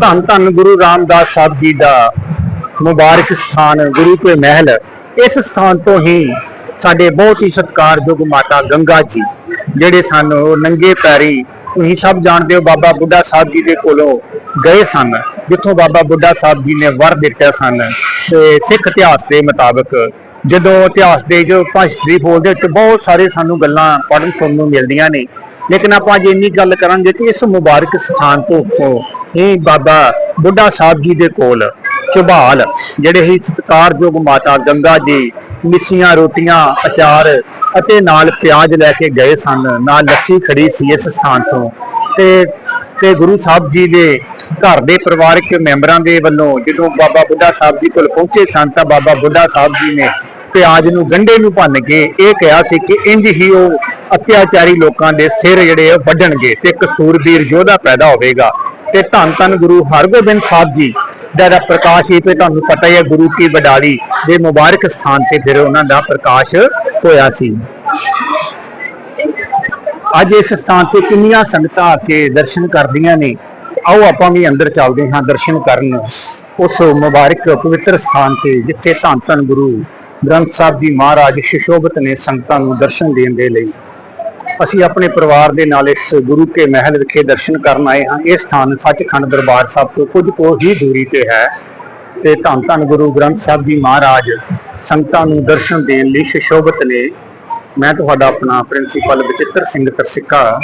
ਧੰਨ ਧੰਨ ਗੁਰੂ ਰਾਮਦਾਸ ਸਾਹਿਬ ਜੀ ਦਾ ਮੁਬਾਰਕ ਸਥਾਨ, ਗੁਰੂ ਕੇ ਮਹਿਲ। ਇਸ ਸਥਾਨ ਤੋਂ ਹੀ ਸਾਡੇ ਬਹੁਤ ਹੀ ਸਤਿਕਾਰਯੋਗ ਮਾਤਾ ਗੰਗਾ ਜੀ, ਜਿਹੜੇ ਸਨ, ਉਹ ਨੰਗੇ ਪੈਰੀ, ਤੁਸੀਂ ਸਭ ਜਾਣਦੇ ਹੋ ਬਾਬਾ ਬੁੱਢਾ ਸਾਹਿਬ ਜੀ ਦੇ ਕੋਲੋਂ ਗਏ ਸਨ, ਜਿੱਥੋਂ ਬਾਬਾ ਬੁੱਢਾ ਸਾਹਿਬ ਜੀ ਨੇ ਵਰ ਦਿੱਤਾ ਸਨ। ਤੇ ਸਿੱਖ ਇਤਿਹਾਸ ਦੇ ਮੁਤਾਬਕ ਜਦੋਂ ਇਤਿਹਾਸ ਦੇ ਜੋ ਭਾਸ਼ਰੀ ਬੋਲਦੇ ਵਿੱਚ ਬਹੁਤ ਸਾਰੇ ਸਾਨੂੰ ਗੱਲਾਂ ਪੜ੍ਹਨ ਸੁਣਨ ਨੂੰ ਮਿਲਦੀਆਂ ਨੇ, ਲੇਕਿਨ ਆਪਾਂ ਅੱਜ ਇੰਨੀ ਗੱਲ ਕਰਾਂਗੇ ਕਿ ਇਸ ਮੁਬਾਰਕ ਸਥਾਨ ਤੋਂ ਉੱਥੋਂ ਬਾਬਾ ਬੁੱਢਾ ਸਾਹਿਬ ਜੀ ਦੇ ਕੋਲ ਝਬਾਲ ਜਿਹੜੇ ਹੀ ਸਤਿਕਾਰਯੋਗ ਮਾਤਾ ਗੰਗਾ ਜੀ ਮਿੱਸੀਆਂ, ਰੋਟੀਆਂ, ਅਚਾਰ ਅਤੇ ਨਾਲ ਪਿਆਜ਼ ਲੈ ਕੇ ਗਏ ਸਨ, ਨਾਲ ਲੱਸੀ ਖੜੀ ਸੀ ਇਸ ਸਥਾਨ ਤੋਂ। ਤੇ ਤੇ ਗੁਰੂ ਸਾਹਿਬ ਜੀ ਦੇ ਘਰ ਦੇ ਪਰਿਵਾਰਕ ਮੈਂਬਰਾਂ ਦੇ ਵੱਲੋਂ ਜਦੋਂ ਬਾਬਾ ਬੁੱਢਾ ਸਾਹਿਬ ਜੀ ਕੋਲ ਪਹੁੰਚੇ ਸਨ, ਤਾਂ ਬਾਬਾ ਬੁੱਢਾ ਸਾਹਿਬ ਜੀ ਨੇ ਪਿਆਜ਼ ਨੂੰ ਗੰਢੇ ਨੂੰ ਭੰਨ ਕੇ ਇਹ ਕਿਹਾ ਸੀ ਕਿ ਇੰਜ ਹੀ ਉਹ ਅਤਿਆਚਾਰੀ ਲੋਕਾਂ ਦੇ ਸਿਰ ਜਿਹੜੇ ਵੱਢਣਗੇ ਤੇ ਇੱਕ ਯੋਧਾ ਪੈਦਾ ਹੋਵੇਗਾ। ਤੇ ਧੰਨ ਧੰਨ ਗੁਰੂ ਹਰਗੋਬਿੰਦ ਸਾਹਿਬ ਜੀ ਦਾ ਜਿਹੜਾ ਪ੍ਰਕਾਸ਼ ਹੀ ਤੇ ਤੁਹਾਨੂੰ ਪਤਾ ਹੀ ਹੈ ਗੁਰੂ ਕੀ ਬਡਾਲੀ ਦੇ ਮੁਬਾਰਕ ਸਥਾਨ ਤੇ ਫਿਰ ਉਹਨਾਂ ਦਾ ਪ੍ਰਕਾਸ਼ ਹੋਇਆ ਸੀ। ਅੱਜ ਇਸ ਸਥਾਨ ਤੇ ਕਿੰਨੀਆਂ ਸੰਗਤਾਂ ਆ ਕੇ ਦਰਸ਼ਨ ਕਰਦੀਆਂ ਨੇ। ਆਓ ਆਪਾਂ ਵੀ ਅੰਦਰ ਚੱਲਦੇ ਹਾਂ, ਦਰਸ਼ਨ ਕਰਨ ਉਸ ਮੁਬਾਰਕ ਪਵਿੱਤਰ ਸਥਾਨ ਤੇ, ਜਿੱਥੇ ਧੰਨ ਧੰਨ ਗੁਰੂ ਗ੍ਰੰਥ ਸਾਹਿਬ ਜੀ ਮਹਾਰਾਜ ਸ਼ਿਸ਼ੋਭਤ ਨੇ ਸੰਗਤਾਂ ਨੂੰ ਦਰਸ਼ਨ ਦੇਣ ਦੇ ਲਈ। ਅਸੀਂ ਆਪਣੇ ਪਰਿਵਾਰ ਦੇ ਨਾਲ ਇਸ ਗੁਰੂ ਕੇ ਮਹਿਲ ਵਿਖੇ ਦਰਸ਼ਨ ਕਰਨ ਆਏ ਹਾਂ। ਇਹ ਸਥਾਨ ਸੱਚਖੰਡ ਦਰਬਾਰ ਸਾਹਿਬ ਤੋਂ ਕੁਝ ਕੋ ਹੀ ਦੂਰੀ ਤੇ ਹੈ। ਤੇ ਧੰਨ ਧੰਨ ਗੁਰੂ ਗ੍ਰੰਥ ਸਾਹਿਬ ਜੀ ਮਹਾਰਾਜ ਸੰਗਤਾਂ ਨੂੰ ਦਰਸ਼ਨ ਦੇਣ ਲਈ ਸ਼ਿਸ਼ੋਭਤ ਨੇ। ਮੈਂ ਤੁਹਾਡਾ ਆਪਣਾ ਪ੍ਰਿੰਸੀਪਲ ਬਚਿੱਤਰ ਸਿੰਘ ਤਰਸਿੱਕਾ